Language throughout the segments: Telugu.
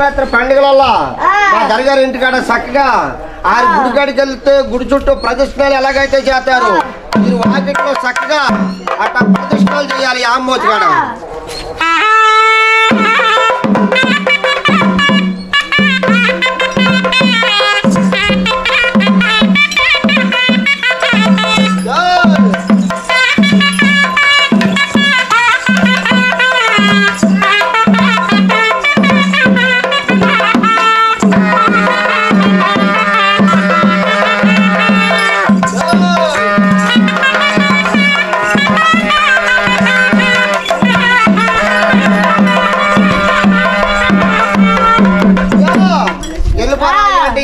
సంక్రాంతి పండుగలలో మా దర్గారు ఇంటికాడ చక్కగా ఆ గుడి కాడికి వెళ్తే గుడి చుట్టూ ప్రదర్శనలు ఎలాగైతే చేస్తారు మీరు వాకిట్లో చక్కగా అట్లా ప్రదర్శనలు చేయాలి ఆమ్మోతి కాడ.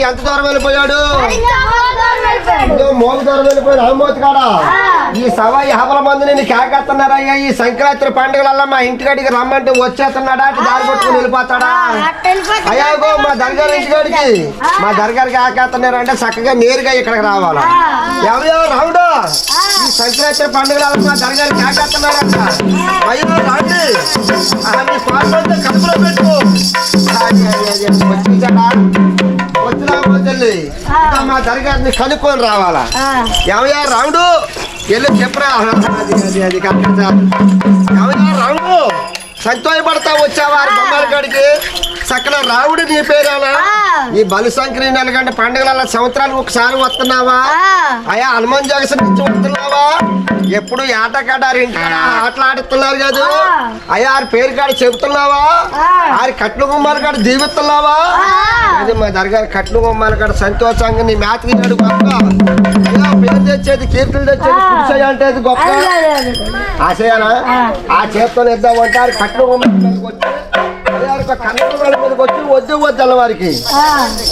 ఎంత దూరం వెళ్ళిపోయాడు? మోగు దూరం వెళ్ళిపోయాడు. ఆమ్మోతి కాడ. ఈ సవాయి హవల మంది నేను కేకేస్తున్నారయ్యా ఈ సంక్రాంతి పండుగలల్లా మా ఇంటికాడికి రమ్మంటే వచ్చేస్తున్నాడా? అటు దారి కొట్టుకుని వెళ్ళిపోతాడా? అయ్యాగో మా దర్గా ఇంటికాడికి మా దర్గారికి ఆకేస్తున్నారు అంటే చక్కగా నేరుగా ఇక్కడికి రావాలా. ఎవరో రావుడు ఈ సంక్రాంతి పండుగల మా దర్గారికి ఆకేస్తున్నారంట అయ్యో వదిలి మా దర్గారిని కనుక్కొని రావాలా? ఏమయ్యా రాముడు? వెళ్ళి చెప్పరా? ఏమయ్యా రాముడు? సంతోషపడతా వచ్చావా బొమ్మల కాడికి? సకల రాముడు నీ పేరేనా ఈ బలి సంక్రీ నెలగంట పండుగల సంవత్సరానికి ఒకసారి వస్తున్నావా? అయ్యా హనుమాన్ నుంచి వస్తున్నావా? ఎప్పుడు ఏట కడారు ఆటలు ఆడుతున్నారు కదా. అయ్యా ఆరి పేరు కాడ చెబుతున్నావా? ఆరి కట్లు గుమ్మాల కాడ దీవిస్తున్నావా అది మా దర్గా కట్లు గుమ్మాల కాడ సంతోషంగా నీ మేత గడు గొప్ప అయ్యా పేరు తెచ్చేది కీర్తులు తెచ్చేది పురుషయ్య అంటే అది గొప్ప. ఆశయానా? ఆ. చేత్తో ఇద్దాం అంటారు కట్లు గుమ్మాల వచ్చి వద్దు వద్దు అన్న వారికి.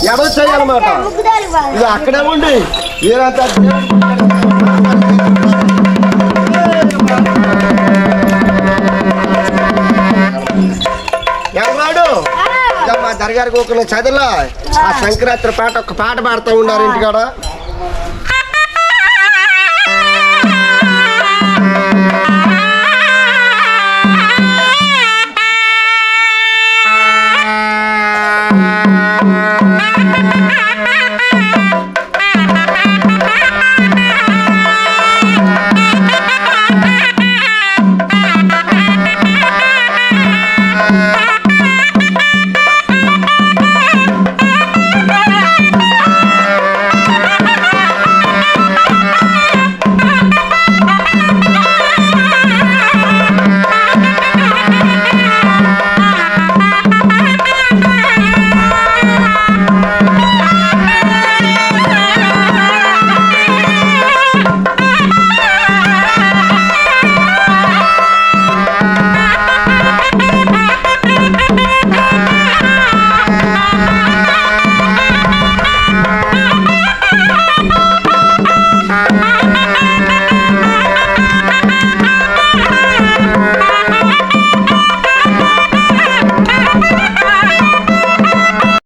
ఎడవ చేయాలన్నమాట? ఇది అక్కడే ఉండి ఈరంతా దర్గారికి ఒక చదిలో. ఆ సంక్రాంతి పాట ఒక పాట పాడుతూ ఉన్నారు ఇంటికాడ. ఆ